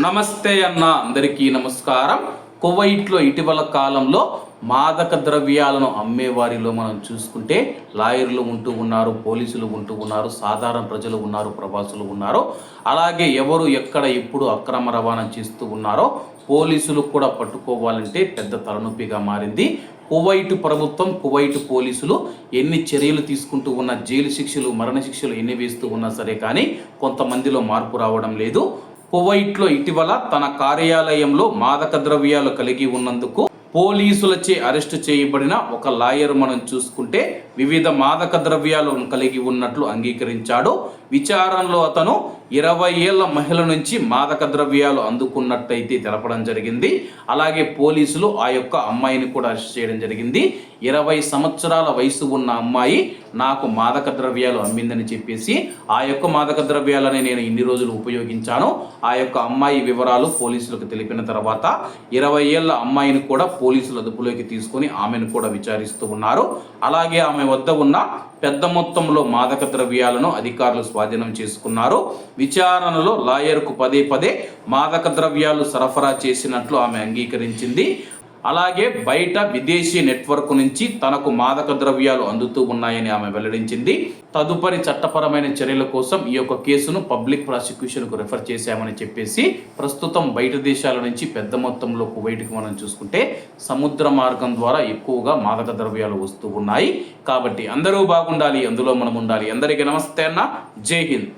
నమస్తే అన్న అందరికీ నమస్కారం. కువైట్లో ఇటీవల కాలంలో మాదక ద్రవ్యాలను అమ్మే వారిలో మనం చూసుకుంటే లాయర్లు ఉంటూ ఉన్నారు పోలీసులు ఉంటూ ఉన్నారు సాధారణ ప్రజలు ఉన్నారు ప్రవాసులు ఉన్నారు. అలాగే ఎవరు ఎక్కడ ఎప్పుడు అక్రమ రవాణా చేస్తూ ఉన్నారో పోలీసులు కూడా పట్టుకోవాలంటే పెద్ద తలనొప్పిగా మారింది. కువైట్ ప్రభుత్వం కువైట్ పోలీసులు ఎన్ని చర్యలు తీసుకుంటూ ఉన్న జైలు శిక్షలు మరణ శిక్షలు ఎన్ని వేస్తూ ఉన్నా సరే కానీ కొంతమందిలో మార్పు రావడం లేదు. కువైట్లో ఇటీవల తన కార్యాలయంలో మాదక ద్రవ్యాలు కలిగి ఉన్నందుకు పోలీసులచే అరెస్టు చేయబడిన ఒక లాయర్ మనం చూసుకుంటే వివిధ మాదక ద్రవ్యాలను కలిగి ఉన్నట్లు అంగీకరించాడు. విచారణలో అతను ఇరవై ఏళ్ళ మహిళ నుంచి మాదక ద్రవ్యాలు అందుకున్నట్టయితే తెలపడం జరిగింది. అలాగే పోలీసులు ఆ యొక్క అమ్మాయిని కూడా అరెస్ట్ చేయడం జరిగింది. ఇరవై సంవత్సరాల వయసు ఉన్న అమ్మాయి నాకు మాదక ద్రవ్యాలు అమ్మిందని చెప్పేసి ఆ యొక్క మాదక ద్రవ్యాలని నేను ఇన్ని రోజులు ఉపయోగించాను. ఆ యొక్క అమ్మాయి వివరాలు పోలీసులకు తెలిపిన తర్వాత ఇరవై ఏళ్ళ అమ్మాయిని కూడా పోలీసులు అదుపులోకి తీసుకొని ఆమెను కూడా విచారిస్తూ ఉన్నారు. అలాగే ఆమె వద్ద ఉన్న పెద్ద మొత్తంలో మాదక ద్రవ్యాలను అధికారులు స్వాధీనం చేసుకున్నారు. విచారణలో లాయర్కు పదే పదే మాదక ద్రవ్యాలు సరఫరా చేసినట్లు ఆమె అంగీకరించింది. అలాగే బయట విదేశీ నెట్వర్క్ నుంచి తనకు మాదక ద్రవ్యాలు అందుతూ ఉన్నాయని ఆమె వెల్లడించింది. తదుపరి చట్టపరమైన చర్యల కోసం ఈ యొక్క కేసును పబ్లిక్ ప్రాసిక్యూషన్కు రెఫర్ చేశామని చెప్పేసి ప్రస్తుతం బయట దేశాల నుంచి పెద్ద మొత్తంలో కువైట్కి మనం చూసుకుంటే సముద్ర మార్గం ద్వారా ఎక్కువగా మాదక ద్రవ్యాలు వస్తూ ఉన్నాయి. కాబట్టి అందరూ బాగుండాలి అందులో మనం ఉండాలి. అందరికీ నమస్తే అన్న. జై హింద్.